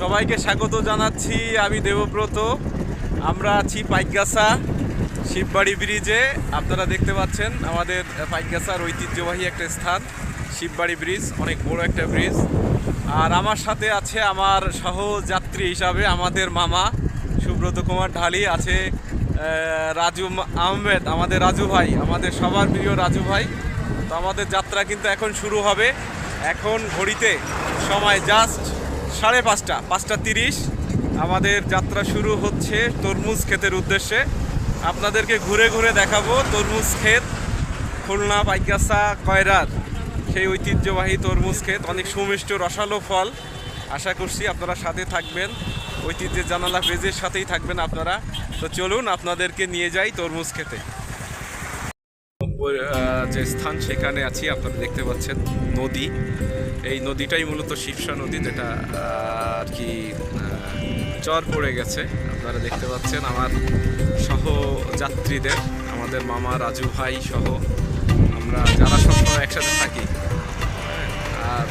সবাইকে স্বাগত জানাচ্ছি, আমি দেবব্রত। আমরা আছি পাইকগাছা শিববাড়ি ব্রিজে। আপনারা দেখতে পাচ্ছেন আমাদের পাইকগাছার ঐতিহ্যবাহী একটা স্থান, শিববাড়ি ব্রিজ, অনেক বড় একটা ব্রিজ। আর আমার সাথে আছে আমার সহযাত্রী হিসাবে আমাদের মামা, সুব্রত কুমার ঢালি, আছে রাজু আহমেদ, আমাদের রাজু ভাই, আমাদের সবার প্রিয় রাজু ভাই। তো আমাদের যাত্রা কিন্তু এখন শুরু হবে। এখন ঘড়িতে সময় জাস্ট সাড়ে পাঁচটা পাঁচটা তিরিশ। আমাদের যাত্রা শুরু হচ্ছে তরমুজ ক্ষেতের উদ্দেশ্যে। আপনাদেরকে ঘুরে ঘুরে দেখাবো তরমুজ ক্ষেত, খুলনা, পাইকাসা, কয়রার। সেই ঐতিহ্যবাহী তরমুজ ক্ষেত, অনেক সুমিষ্ট রসালো ফল। আশা করছি আপনারা সাথে থাকবেন। ঐতিহ্যের জানালা পেজের সাথেই থাকবেন আপনারা। তো চলুন আপনাদেরকে নিয়ে যাই তরমুজ খেতে যে স্থান সেখানে আছি, আপনারা দেখতে পাচ্ছেন নদী। এই নদীটাই মূলত শিবসা নদী, যেটা আর কি চর পড়ে গেছে। আপনারা দেখতে পাচ্ছেন আমার সহযাত্রীদের, আমাদের মামা রাজু ভাই সহ আমরা যারা সবসময় একসাথে থাকি। আর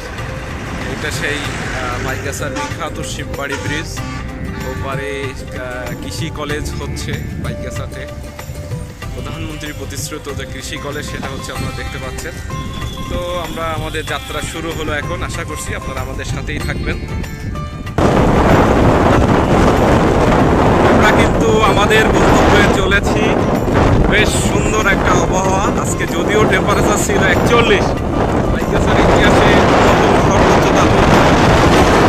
এটা সেই মাইকাসার বিখ্যাত শিববাড়ি ব্রিজ। ওপারে কৃষি কলেজ হচ্ছে বাইকাসাতে প্রধানমন্ত্রী প্রতিশ্রুত যে কৃষি কলেজ সেটা হচ্ছে আপনারা দেখতে পাচ্ছেন। তো আমরা আমাদের যাত্রা শুরু হলো এখন। আশা করছি আপনারা আমাদের সাথেই থাকবেন। আমরা কিন্তু আমাদের গন্তব্যে চলেছি। বেশ সুন্দর একটা আবহাওয়া। আজকে যদিও টেম্পারেচার ছিল একচল্লিশ। ইতিহাসে প্রথম সর্বোচ্চ তাপমাত্রা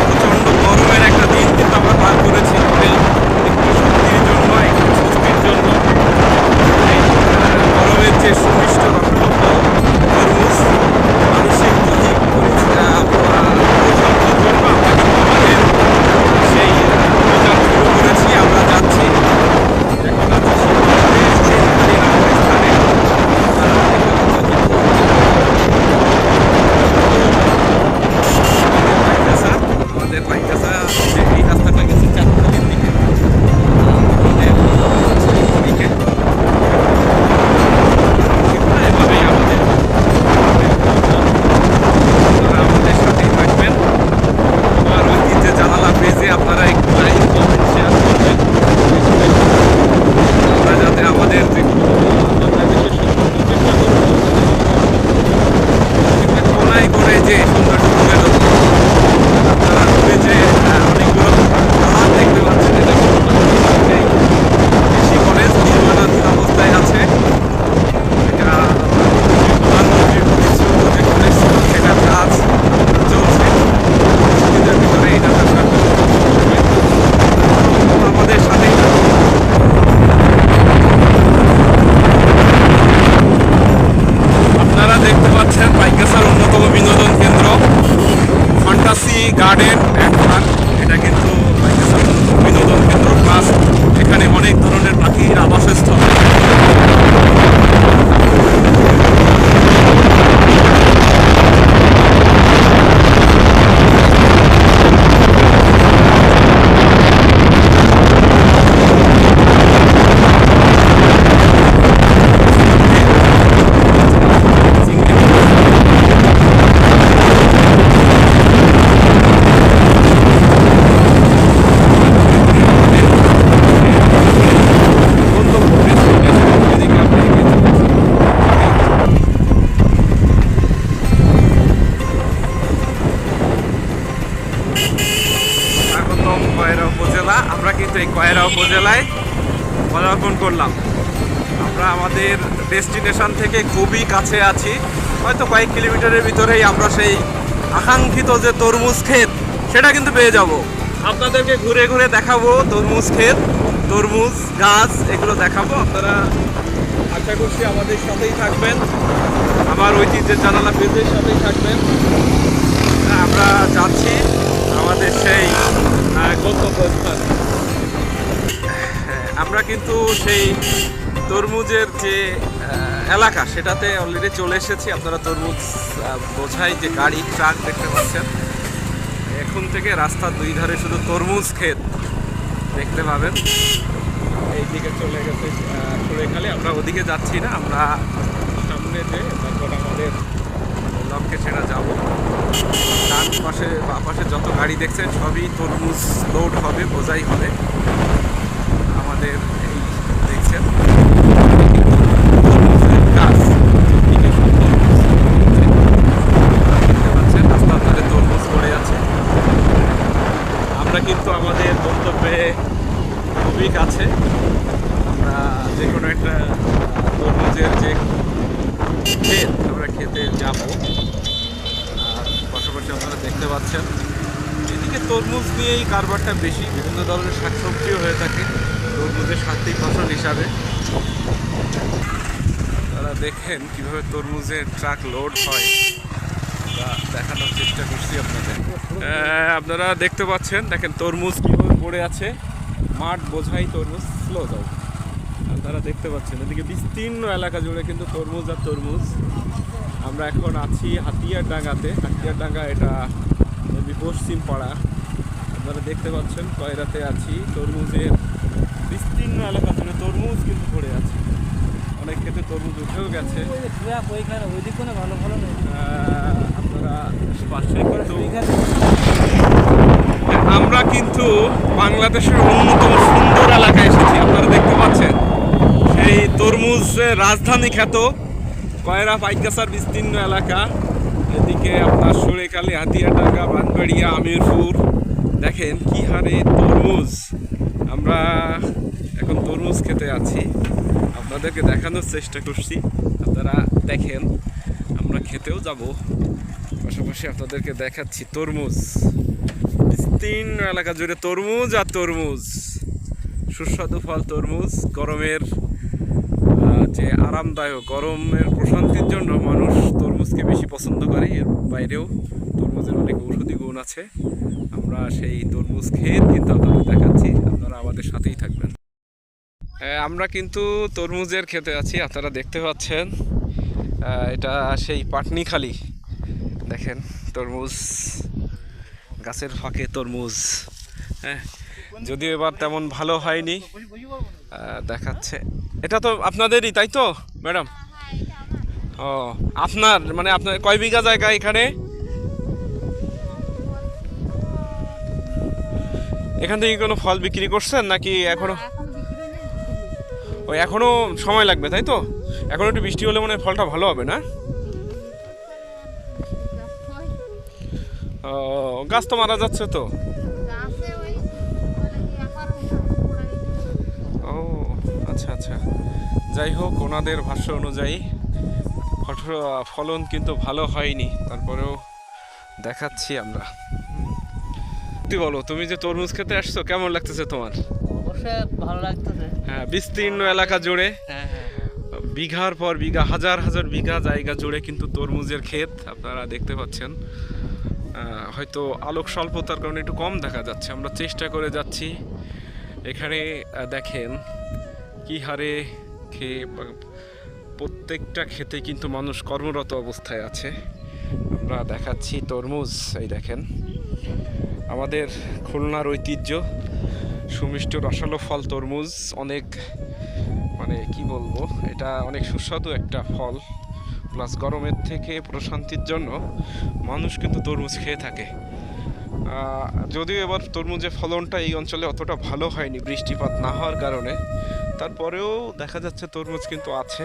প্রচণ্ড গরমের একটা দিন কিন্তু আমরা পার করেছি তবে একটু শক্তির জন্য একটু স্বস্তির জন্য এই, আহ, গরমের যে সুমিষ্ট রসালো ফল তরমুজ মানসিক দৈহিক পরিচ- আহ, আহ, প্রশান্তির জন্য আমরা কিন্তু আমাদের সেই আহ, অভিযান শুরু করেছি আমরা যাচ্ছি এখন আছি শিবগঞ্জে, শহীদখালি নামক স্থানে। আপনারা দেখতে পাচ্ছেন যে পাইকাসা, আমাদের পাইকাসা যে এই রাস্তাটা গেছে চাঁদখালির দিকে আমাদের হচ্ছে এদিকে এভাবেই আমাদের আপনারা আমাদের সাথেই থাকবেন আমার ঐতিহ্যে জানালা পেজে আপনারা একটু লাইক কমেন্ট শেয়ার করবেন আমরা যাতে আমাদের যে বাংলাদেশের সৌন্দর্য চেষ্টা করব একটা কোনায় করে যে সৌন্দর্য তুলে ধরবো আপনারা দূরে যে আহ, অনেকগুলো পাহাড় দেখতে পাচ্ছেন এটা কিন্তু এই কৃষি কলেজ নির্মাণাধীন অবস্থায় আছে এটা প্রধানমন্ত্রীর প্রতিশ্রুত যে কলেজ ছিল সেটার কাজ চলছে কিছুদিনের ভিতরে এটা কার্যকর হবে। তো আমাদের সাথেই থাকুন। আপনারা দেখতে পাচ্ছেন পাইকাসার অন্যতম বিনোদন কেন্দ্র ফ্যান্টাসি গার্ডেন অ্যান্ড পার্ক এটা কিন্তু পাইকাসার অন্যতম বিনোদন কেন্দ্র প্লাস এখানে অনেক ধরনের পাখির আবাসস্থল গন্তব্য এদিকে আপনি এগিয়ে চলুন। স্বাগতম কয়রা উপজেলা আমরা কিন্তু এই কয়রা উপজেলায় পদার্পণ করলাম। আমরা আমাদের ডেস্টিনেশন থেকে খুবই কাছে আছি। হয়তো কয়েক কিলোমিটারের ভিতরেই আমরা সেই আকাঙ্ক্ষিত যে তরমুজ ক্ষেত, সেটা কিন্তু পেয়ে যাব। আপনাদেরকে ঘুরে ঘুরে দেখাবো তরমুজ ক্ষেত, তরমুজ, গাছ, এগুলো দেখাবো। আপনারা আশা করছি আমাদের সাথেই থাকবেন। আমার ঐতিহ্যের জানালা পেজের সাথেই থাকবেন। আমরা যাচ্ছি আমাদের সেই গন্তব্যস্থান আমরা কিন্তু সেই তরমুজের যে এলাকা, সেটাতে অলরেডি চলে এসেছি। আপনারা তরমুজ বোঝাই যে গাড়ি, ট্রাক দেখতে পাচ্ছেন। এখন থেকে রাস্তার দুই ধারে শুধু তরমুজ ক্ষেত দেখতে পাবেন। এই দিকে চলে গেছে সুরেখালি আমরা ওদিকে যাচ্ছি না, আমরা সামনে যে, তারপর আমাদের চমকে সেটা যাব। ডান পাশে, বা পাশে যত গাড়ি দেখছেন, সবই তরমুজ লোড হবে, বোঝাই হবে। আমাদের এই, দেখছেন? গাছ দেখতে পাচ্ছেন, রাস্তার তরমুজ আছে। আমরা কিন্তু আমাদের গন্তব্যে খুবই কাছে। আমরা যে কোনো একটা তরমুজের যে ক্ষেত, আমরা খেতে যাব। আর পাশাপাশি আপনারা দেখতে পাচ্ছেন, এদিকে তরমুজ নিয়েই কারবারটা বেশি। বিভিন্ন ধরনের শাকসবজিও হয়ে থাকে। তরমুজের সাথী ফসল হিসাবে। তারা দেখেন কীভাবে তরমুজের ট্রাক লোড হয়। দেখানোর চেষ্টা করছি আপনাদের। আপনারা দেখতে পাচ্ছেন, দেখেন তরমুজ কীভাবে পড়ে আছে। মাঠ বোঝাই তরমুজ স্লো যাও আপনারা দেখতে পাচ্ছেন, এদিকে বিস্তীর্ণ এলাকা জুড়ে কিন্তু তরমুজ আর তরমুজ। আমরা এখন আছি হাতিয়ার ডাঙ্গাতে হাতিয়ার ডাঙ্গা এটা পশ্চিম পাড়া আপনারা দেখতে পাচ্ছেন, কয়রাতে আছি তরমুজের বিস্তীর্ণ এলাকা জুড়ে তরমুজ কিন্তু পড়ে আছে। অনেক ক্ষেত্রে তরমুজ উঠেও গেছে। ভালো ভালো আপনারা পাশে আমরা কিন্তু বাংলাদেশের অন্যতম সুন্দর এলাকায় এসেছি আপনারা দেখতে পাচ্ছেন। সেই তরমুজ রাজধানী খ্যাত কয়রা পাইকাসার বিস্তীর্ণ এলাকা। এদিকে আপনার সুরেকালি হাতিয়ারডাঙ্গা বানবাড়িয়া আমিরপুর। দেখেন কি হারে তরমুজ। আমরা এখন তরমুজ খেতে আছি। আপনাদেরকে দেখানোর চেষ্টা করছি। আপনারা দেখেন, আমরা খেতেও যাব। পাশাপাশি আপনাদেরকে দেখাচ্ছি তরমুজ। বিস্তীর্ণ এলাকা জুড়ে তরমুজ আর তরমুজ। সুস্বাদু ফল তরমুজ, গরমের যে আরামদায়ক, গরমের প্রশান্তির জন্য মানুষ তরমুজকে বেশি পছন্দ করে। এর বাইরেও তরমুজের অনেক ঔষধি গুণ আছে। আমরা সেই তরমুজ খেয়ে কিন্তু আপনাদের দেখাচ্ছি। আপনারা আমাদের সাথেই থাকবেন। আমরা কিন্তু তরমুজের খেতে আছি আপনারা দেখতে পাচ্ছেন এটা সেই পাটনিখালি। দেখেন, তরমুজ, গাছের ফাঁকে তরমুজ হ্যাঁ যদিও এবার তেমন ভালো হয়নি দেখাচ্ছে। এটা তো আপনাদেরই, তাই তো, ম্যাডাম? ও, আপনার মানে আপনার, কয় বিঘা জায়গা এখানে? এখান থেকে কোনো ফল বিক্রি করছেন, নাকি এখনও ওই এখনও সময় লাগবে, তাই তো? এখন একটু বৃষ্টি হলে মনে হয় ফলটা ভালো হবে, না? ও, গাছ তো মারা যাচ্ছে তো। ও আচ্ছা আচ্ছা। যাই হোক, ওনাদের ভাষ্য অনুযায়ী ফলন কিন্তু ভালো হয়নি। তারপরেও দেখাচ্ছি আমরা। তুই বলো, তুমি যে তরমুজ খেতে আসছো, কেমন লাগতেছে তোমার? অবশ্যই ভালো লাগতেছে। হ্যাঁ বিস্তীর্ণ এলাকা জুড়ে। হ্যাঁ হ্যাঁ বিঘার পর বিঘা হাজার হাজার বিঘা জায়গা জুড়ে কিন্তু তরমুজের ক্ষেত আপনারা দেখতে পাচ্ছেন। হয়তো আলোক স্বল্পতার কারণে একটু কম দেখা যাচ্ছে। আমরা চেষ্টা করে যাচ্ছি। এখানে দেখেন কি হারে খেয়ে প্রত্যেকটা খেতে কিন্তু মানুষ কর্মরত অবস্থায় আছে। আমরা দেখাচ্ছি তরমুজ এই দেখেন। আমাদের খুলনার ঐতিহ্য। সুমিষ্ট রসালো ফল, তরমুজ, অনেক মানে কি বলব, এটা অনেক সুস্বাদু একটা ফল। প্লাস গরমের থেকে প্রশান্তির জন্য মানুষ কিন্তু তরমুজ খেয়ে থাকে। যদিও এবার তরমুজের ফলনটা এই অঞ্চলে অতটা ভালো হয়নি, বৃষ্টিপাত না হওয়ার কারণে। তারপরেও দেখা যাচ্ছে তরমুজ কিন্তু আছে।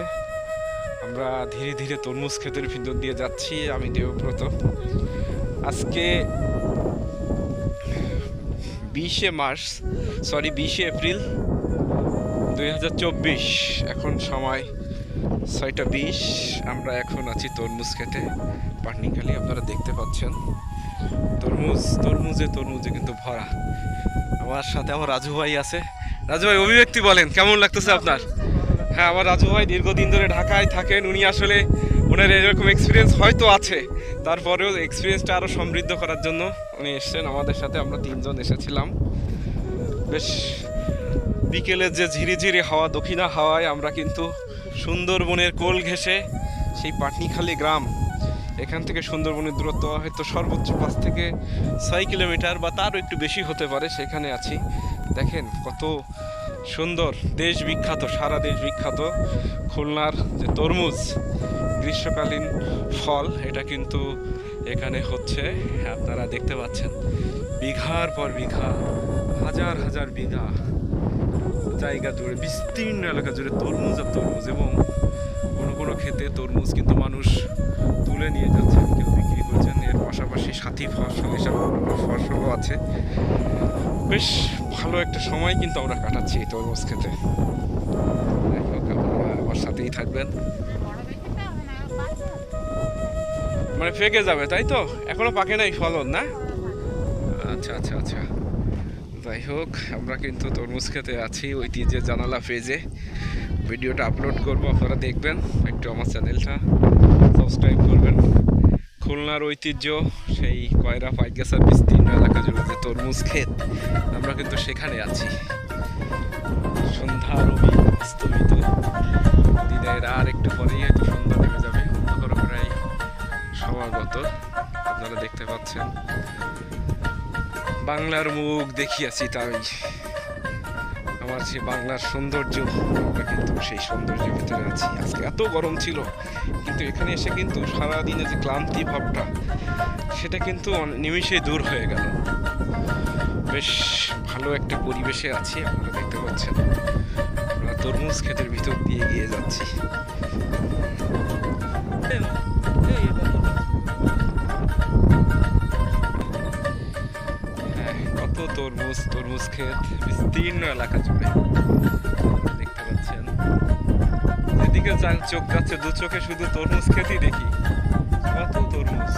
আমরা ধীরে ধীরে তরমুজ ক্ষেতের ভিতর দিয়ে যাচ্ছি, আমি দেবব্রত। আজকে বিশে মার্চ, সরি, বিশে এপ্রিল দুই হাজার চব্বিশ। এখন সময় ছয়টা বিশ। আমরা এখন আছি তরমুজ খেতে। পাটনিখালি আপনারা দেখতে পাচ্ছেন। তরমুজ, তরমুজে তরমুজে কিন্তু ভরা। আমার সাথে আমার রাজু ভাই আছে। রাজু ভাই, অভিব্যক্তি বলেন, কেমন লাগতেছে আপনার? হ্যাঁ আমার রাজু ভাই দীর্ঘদিন ধরে ঢাকায় থাকেন। উনি আসলে ওনার এরকম এক্সপিরিয়েন্স হয়তো আছে। তারপরেও এক্সপিরিয়েন্সটা আরও সমৃদ্ধ করার জন্য উনি এসছেন আমাদের সাথে, আমরা তিনজন এসেছিলাম। বেশ বিকেলের যে ঝিরিঝিরি হাওয়া, দক্ষিণা হাওয়ায় আমরা কিন্তু সুন্দরবনের কোল ঘেঁষে সেই পাটনিখালি গ্রাম, এখান থেকে সুন্দরবনের দূরত্ব হয়তো সর্বোচ্চ পাঁচ থেকে ছয় কিলোমিটার বা তারও একটু বেশি হতে পারে, সেখানে আছি। দেখেন কত সুন্দর, দেশ বিখ্যাত, সারা দেশ বিখ্যাত খুলনার যে তরমুজ গ্রীষ্মকালীন ফল, এটা কিন্তু এখানে হচ্ছে, আপনারা দেখতে পাচ্ছেন, বিঘার পর বিঘা, হাজার হাজার বিঘা জায়গা জুড়ে, বিস্তীর্ণ এলাকা জুড়ে তরমুজ আর তরমুজ এবং কোনো কোনো ক্ষেতে তরমুজ কিন্তু মানুষ তুলে নিয়ে যাচ্ছেন কেউ বিক্রি করছেন, এর পাশাপাশি সাথী ফসল অন্যান্য ফসলও আছে। বেশ ভালো একটা সময় কিন্তু আমরা কাটাচ্ছি এই তরমুজ খেতে। আমার সাথেই থাকবেন। মানে ফেকে যাবে, তাই তো? এখনও পাকে নাই ফলন, না? আচ্ছা আচ্ছা আচ্ছা। যাই হোক, আমরা কিন্তু তরমুজ খেতে আছি ঐতিহ্যের জানালা পেজে ভিডিওটা আপলোড করব, আপনারা দেখবেন। একটু আমার চ্যানেলটা সাবস্ক্রাইব করবেন। খুলনার ঐতিহ্য, সেই কয়রা পাইগাছার বিস্তীর্ণ এলাকা জুড়ে যে তরমুজ ক্ষেত, আমরা কিন্তু সেখানে আছি। সন্ধ্যা বাংলার মুখ দেখিয়াছি তাই। আমার যে বাংলার সৌন্দর্য, আমরা কিন্তু সেই সৌন্দর্যের ভিতরে আছি। আজকে এত গরম ছিল, কিন্তু এখানে এসে কিন্তু সারাদিনে যে ক্লান্তি ভাবটা, সেটা কিন্তু নিমিষেই দূর হয়ে গেল। বেশ ভালো একটা পরিবেশে আছি, আপনারা দেখতে পাচ্ছেন। আমরা তরমুজ ক্ষেতের ভিতর দিয়ে গিয়ে যাচ্ছি। তরমুজ তরমুজ ক্ষেত, বিস্তীর্ণ এলাকা জুড়ে। দেখতে পাচ্ছেন। যেদিকে চোখ যাচ্ছে, দু চোখে শুধু তরমুজ ক্ষেতই দেখি। কত তরমুজ।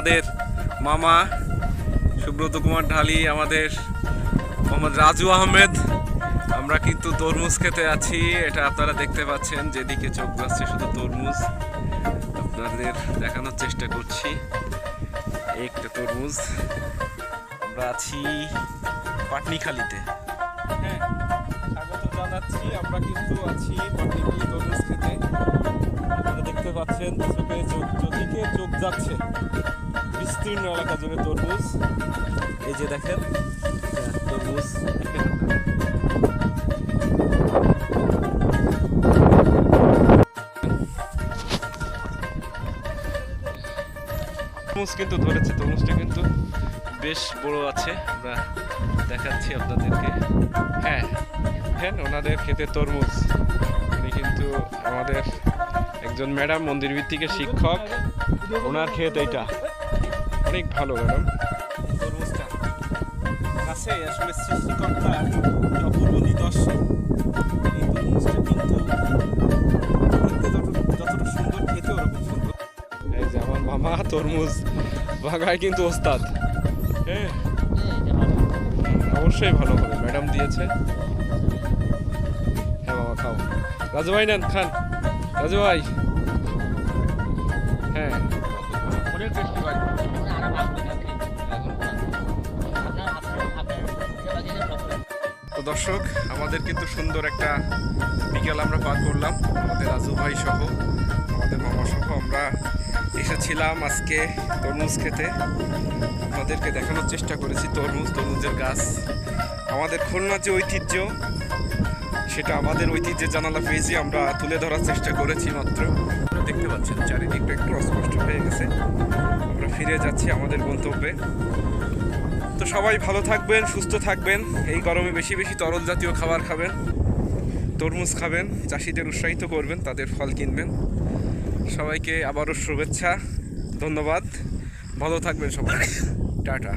আমাদের মামা সুব্রত কুমার ঢালি, আমাদের মোহাম্মদ রাজু আহমেদ। আমরা কিন্তু তরমুজ খেতে আছি। এটা আপনারা দেখতে পাচ্ছেন, যেদিকে চোখ যাচ্ছে শুধু তরমুজ। আপনাদের দেখানোর চেষ্টা করছি। একটা তরমুজ। আমরা আছি পাটনিখালিতে। হ্যাঁ স্বাগত জানাচ্ছি। আমরা কিন্তু আছি পাটনিখালি তরমুজ খেতে। আপনারা দেখতে পাচ্ছেন চোখে চোখ চোখে চোখ যাচ্ছে। বিস্তীর্ণ এলাকা জুড়ে তরমুজ। এই যে দেখেন তরমুজ। তরমুজ কিন্তু ধরেছে, তরমুজটা কিন্তু বেশ বড় আছে। আমরা দেখাচ্ছি আপনাদেরকে। হ্যাঁ হ্যাঁ ওনাদের খেতে তরমুজ। উনি কিন্তু আমাদের একজন ম্যাডাম মন্দির ভিত্তিকের শিক্ষক। ওনার ক্ষেত এইটা। অনেক ভালো ম্যাডাম। তরমুজটা আসলে সৃষ্টিকর্তা অপূর্ব নিদর্শন এই তরমুজটা কিন্তু যতটা সুন্দর খেতে ওরকম সুন্দর এই যে আমার মামা তরমুজ ভাগায় কিন্তু ওস্তাদ। হ্যাঁ অবশ্যই ভালো হবে ম্যাডাম দিয়েছে। হ্যাঁ বাবা খাও। রাজু ভাই নেন খান। রাজু ভাই। হ্যাঁ। অনেক টেস্টি ভাই। তো দর্শক, আমাদের কিন্তু সুন্দর একটা বিকেল আমরা পার করলাম। আমাদের রাজু ভাই সহ, আমাদের মামা সহ আমরা এসেছিলাম আজকে তরমুজ খেতে। আপনাদেরকে দেখানোর চেষ্টা করেছি, তরমুজ, তরমুজের গাছ। আমাদের খুলনা যে ঐতিহ্য, সেটা আমাদের ঐতিহ্যের জানালা পেয়েছি, আমরা তুলে ধরার চেষ্টা করেছি মাত্র। আপনারা দেখতে পাচ্ছেন, চারিদিকটা একটু অস্পষ্ট হয়ে গেছে। আমরা ফিরে যাচ্ছি আমাদের গন্তব্যে। তো সবাই ভালো থাকবেন, সুস্থ থাকবেন। এই গরমে বেশি বেশি তরল জাতীয় খাবার খাবেন, তরমুজ খাবেন, চাষিদের উৎসাহিত করবেন, তাদের ফল কিনবেন। সবাইকে আবারও শুভেচ্ছা, ধন্যবাদ। ভালো থাকবেন সবাই। টাটা।